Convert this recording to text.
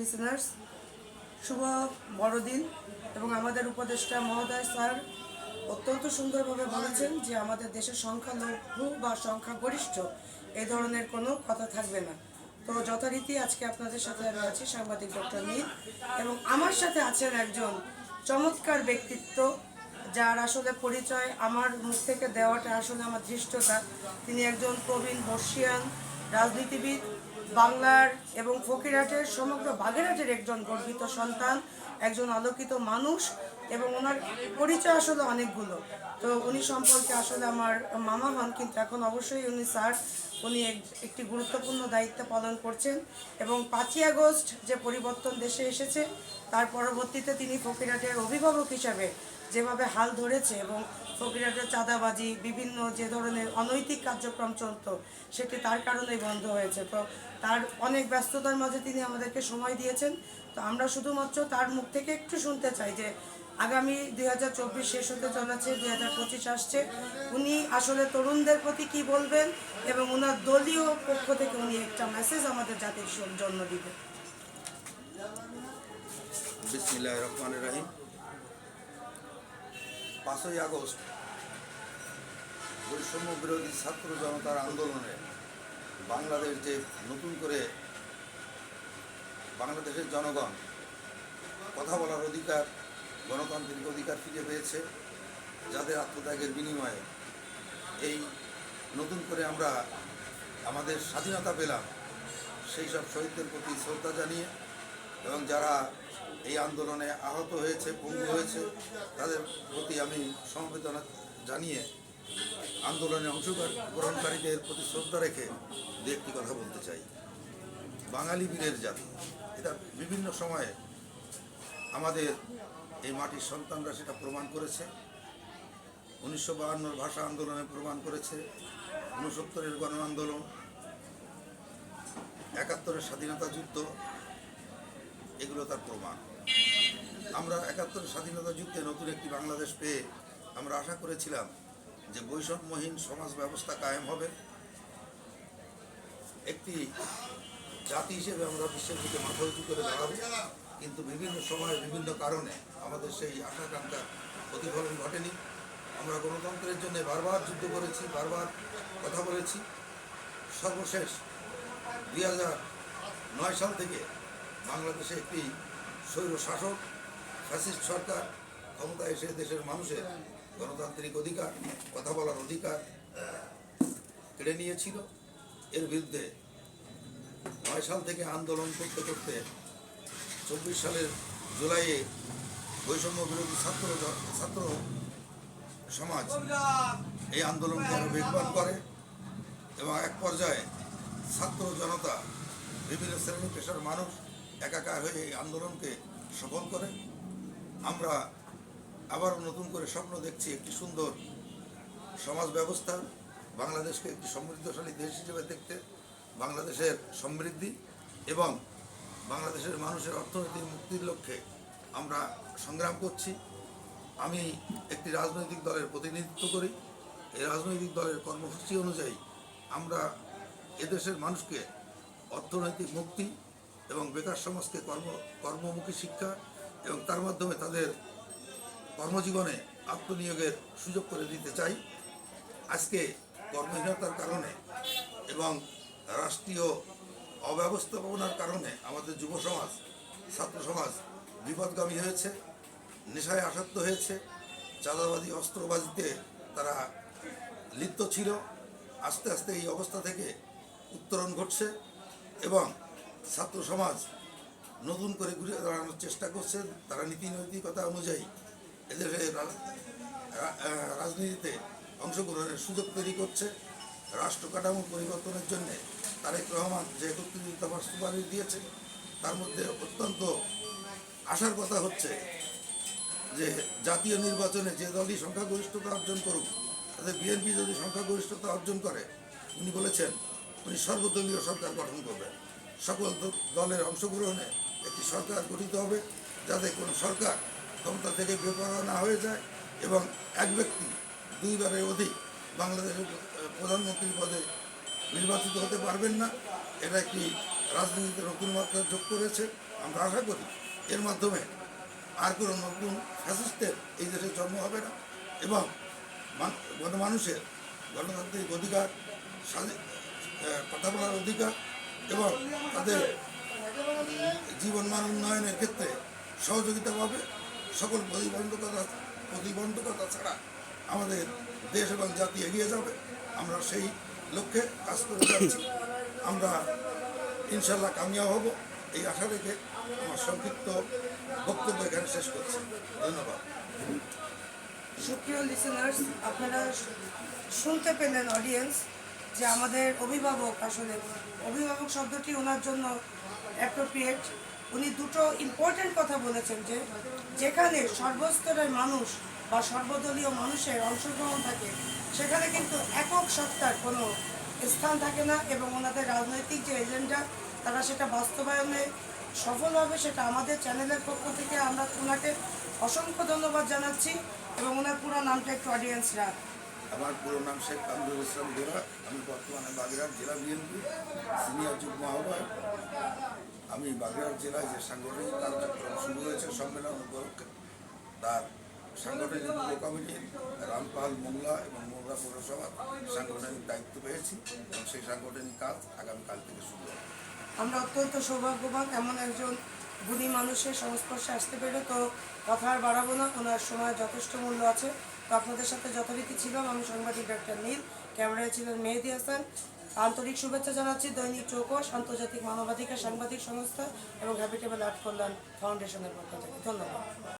Listeners শুভ বড়দিন এবং আমাদের উপদেষ্টা মহোদয় স্যার অত্যন্ত সুন্দরভাবে বলেছেন যে আমাদের দেশের সংখ্যালঘু বা সংখ্যাগরিষ্ঠ এ ধরনের কোনো কথা থাকবে না। তো যথারীতি আজকে আপনাদের সাথে আমি আছি সাংবাদিক ডক্টর নীল এবং আমার সাথে আছেন একজন চমৎকার ব্যক্তিত্ব যার আসলে পরিচয় আমার মুখ থেকে দেওয়াটা আসলে আমার ধৃষ্টতা। তিনি একজন প্রবীণ বর্ষিয়ান রাজনীতিবিদ বাংলার এবং ফকিরহাটের সমগ্র বাগেরহাটের একজন গর্বিত সন্তান, একজন আলোকিত মানুষ এবং ওনার পরিচয় আসলে অনেকগুলো। তো উনি সম্পর্কে আসলে আমার মামা হন, কিন্তু এখন অবশ্যই উনি স্যার, উনি একটি গুরুত্বপূর্ণ দায়িত্ব পালন করছেন এবং পাঁচই আগস্ট যে পরিবর্তন দেশে এসেছে, তার পরবর্তীতে তিনি ফকিরহাটের অভিভাবক হিসাবে যেভাবে হাল ধরেছে এবং ফকিরহাটের চাঁদাবাজি, বিভিন্ন যে ধরনের অনৈতিক কার্যক্রম চলতো, সেটি তার কারণেই বন্ধ হয়েছে। তো তার অনেক ব্যস্ততার মাঝে তিনি আমাদেরকে সময় দিয়েছেন। তো আমরা শুধুমাত্র তার মুখ থেকে একটু শুনতে চাই যে আগামী দুই হাজার চব্বিশ শেষ হতে চলেছে, দুই হাজার পঁচিশ আসছে। উনি আসলে তরুণদের প্রতি কি বলবেন এবং ওনার দলীয় পক্ষ থেকে উনি একটা মেসেজ আমাদের জাতির জন্য দিবেন? বিসমিল্লাহ রহমান রাহিম। পাঁচই আগস্ট বৈষম্য বিরোধী ছাত্র জনতার আন্দোলনে বাংলাদেশ যে নতুন করে বাংলাদেশের জনগণ কথা বলার অধিকার, গণতান্ত্রিক অধিকার ফিরে পেয়েছে, যাদের আত্মত্যাগের বিনিময়ে এই নতুন করে আমরা আমাদের স্বাধীনতা পেলাম, সেই সব শহীদদের প্রতি শ্রদ্ধা জানিয়ে এবং যারা এই আন্দোলনে আহত হয়েছে, পঙ্গু হয়েছে, তাদের প্রতি আমি সমবেদনা জানিয়ে আন্দোলনে অংশগ্রহণকারীদের প্রতি শ্রদ্ধা রেখে দু একটি কথা বলতে চাই। বাঙালি বীরের জাতি, এটা বিভিন্ন সময়ে আমাদের এই মাটির সন্তানরা সেটা প্রমাণ করেছে। উনিশশো বাহান্নর ভাষা আন্দোলনে প্রমাণ করেছে, ঊনসত্তরের গণ আন্দোলন একাত্তরের স্বাধীনতা যুদ্ধ, এগুলো তার প্রমাণ। আমরা একাত্তর স্বাধীনতা যুদ্ধে নতুন একটি বাংলাদেশ পেয়ে আমরা আশা করেছিলাম যে বৈষম্যহীন সমাজ ব্যবস্থা কায়েম হবে। একটি জাতি হিসেবে আমরা বিশ্বের দিকে মাথা উঁচু করে দাঁড়াবো, কিন্তু বিভিন্ন সময়ে বিভিন্ন কারণে আমাদের সেই আশাকাঙ্ক্ষার প্রতিফলন ঘটেনি। আমরা গণতন্ত্রের জন্য বারবার যুদ্ধ করেছি, বারবার কথা বলেছি। সর্বশেষ দুই নয় সাল থেকে বাংলাদেশে একটি স্বৈর শাসক, ফ্যাসিস্ট সরকার, ক্ষমতায় এসে দেশের মানুষের গণতান্ত্রিক অধিকার, কথা বলার অধিকার কেড়ে নিয়েছিল। এর বিরুদ্ধে নয় সাল থেকে আন্দোলন করতে করতে চব্বিশ সালের জুলাইয়ে বৈষম্য বিরোধী ছাত্র ছাত্র সমাজ এই আন্দোলনকে আরও বেগবান করে এবং এক পর্যায়ে ছাত্র জনতা বিভিন্ন শ্রেণি পেশার মানুষ একাকার হয়ে এই আন্দোলনকে সফল করে। আমরা আবার নতুন করে স্বপ্ন দেখছি একটি সুন্দর সমাজ ব্যবস্থা, বাংলাদেশকে একটি সমৃদ্ধশালী দেশ হিসেবে দেখতে, বাংলাদেশের সমৃদ্ধি এবং বাংলাদেশের মানুষের অর্থনৈতিক মুক্তির লক্ষ্যে আমরা সংগ্রাম করছি। আমি একটি রাজনৈতিক দলের প্রতিনিধিত্ব করি। এই রাজনৈতিক দলের কর্মসূচি অনুযায়ী আমরা এদেশের মানুষকে অর্থনৈতিক মুক্তি এবং বেকার সমাজকে কর্ম, কর্মমুখী শিক্ষা এবং তার মাধ্যমে তাদের কর্মজীবনে আত্মনিয়োগের সুযোগ করে দিতে চাই। আজকে কর্মহীনতার কারণে এবং রাষ্ট্রীয় অব্যবস্থাপনার কারণে আমাদের যুব সমাজ, ছাত্র সমাজ বিপদগামী হয়েছে, নেশায় আসক্ত হয়েছে, চাঁদাবাজি, অস্ত্রবাজিতে তারা লিপ্ত ছিল। আস্তে আস্তে এই অবস্থা থেকে উত্তরণ ঘটছে এবং ছাত্র সমাজ নতুন করে ঘুরে দাঁড়ানোর চেষ্টা করছে তারা নীতি নৈতিকতা অনুযায়ী এদের রাজনীতিতে অংশগ্রহণের সুযোগ তৈরি করছে। রাষ্ট্র কাঠামো পরিবর্তনের জন্যে তারেক রহমান যে দফার সুপারিশ দিয়েছে, তার মধ্যে অত্যন্ত আশার কথা হচ্ছে যে জাতীয় নির্বাচনে যে দলই সংখ্যাগরিষ্ঠতা অর্জন করুক, তাদের বিএনপি যদি সংখ্যাগরিষ্ঠতা অর্জন করে, উনি বলেছেন উনি সর্বদলীয় সরকার গঠন করবেন। সকল দলের অংশগ্রহণে একটি সরকার গঠিত হবে, যাতে কোনো সরকার ক্ষমতা থেকে বেপরোয়া না হয়ে যায় এবং এক ব্যক্তি দুইবারের অধিক বাংলাদেশের প্রধানমন্ত্রী পদে নির্বাচিত হতে পারবেন না। এটা একটি রাজনীতিতে নতুন মাত্রা যোগ করেছে। আমরা আশা করি এর মাধ্যমে আর কোনো নতুন ফ্যাসিস্টের এই দেশে জন্ম হবে না এবং মান- গণমানুষের গণতান্ত্রিক অধিকার কথা বলার অধিকার এবং তাদের জীবন মান উন্নয়নের ক্ষেত্রে সহযোগিতা পাবে। সকল প্রতিবন্ধকতা প্রতিবন্ধকতা ছাড়া আমাদের দেশ এবং জাতি এগিয়ে যাবে। আমরা সেই লক্ষ্যে কাজ করে যাচ্ছি। আমরা ইনশাল্লাহ কামিয়া হব। এই আশা রেখে আমার সংক্ষিপ্ত বক্তব্য এখানে শেষ করছি। ধন্যবাদ। সুপ্রিয় লিসেনার্স আপনারা শুনতে পেলেন অডিয়েন্স যে আমাদের অভিভাবক আসলে, অভিভাবক শব্দটি ওনার জন্য অ্যাপ্রোপ্রিয়েট উনি দুটো ইম্পর্ট্যান্ট কথা বলেছেন যে, যেখানে সর্বস্তরের মানুষ বা সর্বদলীয় মানুষের অংশগ্রহণ থাকে, সেখানে কিন্তু একক সত্তার কোনো স্থান থাকে না এবং ওনাদের রাজনৈতিক যে এজেন্ডা তারা সেটা বাস্তবায়নে সফল হবে, সেটা আমাদের চ্যানেলের পক্ষ থেকে আমরা ওনাকে অসংখ্য ধন্যবাদ জানাচ্ছি এবং ওনার পুরো নামটা একটু অডিয়েন্সরা আমার পুরো নাম শেখ কামরুল ইসলাম গোরা আমি বর্তমানে বাগেরহাট জেলা বিএনপি, সিনিয়র যুগ্ম আহ্বায়ক। আমি বাগেরহাট জেলায় যে সাংগঠনিক কার্যক্রম শুরু হয়েছে, সম্মেলন উপলক্ষে, তার সাংগঠনিক উপ কমিটি রামপাল মোংলা এবং মোংলা পৌরসভার সাংগঠনিক দায়িত্ব পেয়েছি এবং সেই সাংগঠনিক কাজ আগামীকাল থেকে শুরু হবে। আমরা অত্যন্ত সৌভাগ্যবান এমন একজন গুণী মানুষের সংস্পর্শে আসতে পেরে তো কথা আর বাড়াবো না। ওনার সময় যথেষ্ট মূল্য আছে। তো আপনাদের সাথে যথারীতি ছিলাম। আমি সাংবাদিক ডাক্তার নীল। ক্যামেরায় ছিলেন মেহেদি হাসান। আন্তরিক শুভেচ্ছা জানাচ্ছি দৈনিক চৌকস, আন্তর্জাতিক মানবাধিকার সাংবাদিক সংস্থা এবং হ্যাবিটেবল আর্ট কল্যাণ ফাউন্ডেশনের পক্ষ থেকে। ধন্যবাদ।